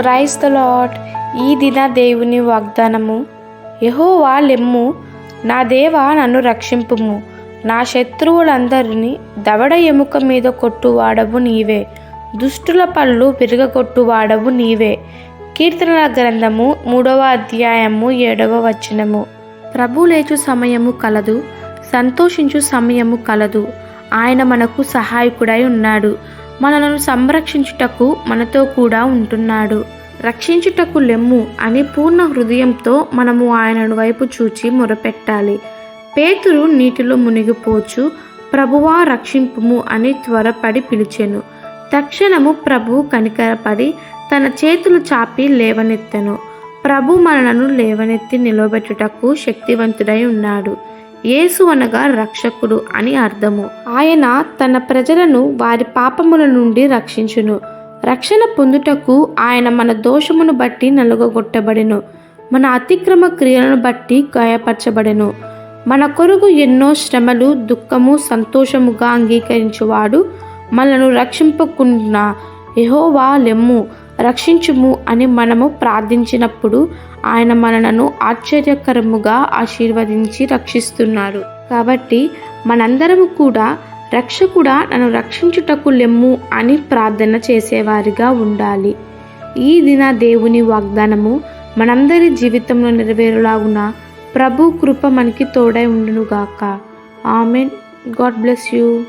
Praise the lot ఈ దిన దేవుని వాగ్దానము. యహోవా లెమ్ము. నా దేవా నన్ను రక్షింపుము. నా శత్రువులందరినీ దవడ ఎముక మీద కొట్టువాడవు నీవే. దుష్టుల పళ్ళు విరగకొట్టువాడవు నీవే. కీర్తనల గ్రంథము మూడవ అధ్యాయము ఏడవ వచనము. ప్రభు లేచు సమయము కలదు సంతోషించు సమయము కలదు. ఆయన మనకు సహాయకుడై ఉన్నాడు. మనలను సంరక్షించుటకు మనతో కూడా ఉంటున్నాడు. రక్షించుటకు లెమ్ము అని పూర్ణ హృదయంతో మనము ఆయనను వైపు చూచి మొరపెట్టాలి. పేతురు నీటిలో మునిగిపోచు ప్రభువా రక్షింపుము అని త్వరపడి పిలిచెను. తక్షణము ప్రభు కనికరపడి తన చేతులు చాపి లేవనెత్తెను. ప్రభు మనలను లేవనెత్తి నిలబెట్టుటకు శక్తివంతుడై ఉన్నాడు. యేసు అనగా రక్షకుడు అని అర్థము. ఆయన తన ప్రజలను వారి పాపముల నుండి రక్షించును. రక్షణ పొందుటకు ఆయన మన దోషమును బట్టి నలుగగొట్టబడెను మన అతిక్రమ క్రియలను బట్టి గాయపరచబడెను. మన కొరకు ఎన్నో శ్రమలు దుఃఖము సంతోషముగా అంగీకరించువాడు. మనను రక్షింపకుండా యెహోవా లెమ్ము. రక్షించుము అని మనము ప్రార్థించినప్పుడు ఆయన మనలను ఆశ్చర్యకరముగా ఆశీర్వదించి రక్షిస్తున్నారు. కాబట్టి మనందరము కూడా రక్షకుడా నన్ను రక్షించుటకు లెమ్ము అని ప్రార్థన చేసేవారిగా ఉండాలి. ఈ దిన దేవుని వాగ్దానము మనందరి జీవితంలో నెరవేరులాగున ప్రభు కృప మనకి తోడై ఉండునుగాక. ఆమెన్. God bless you.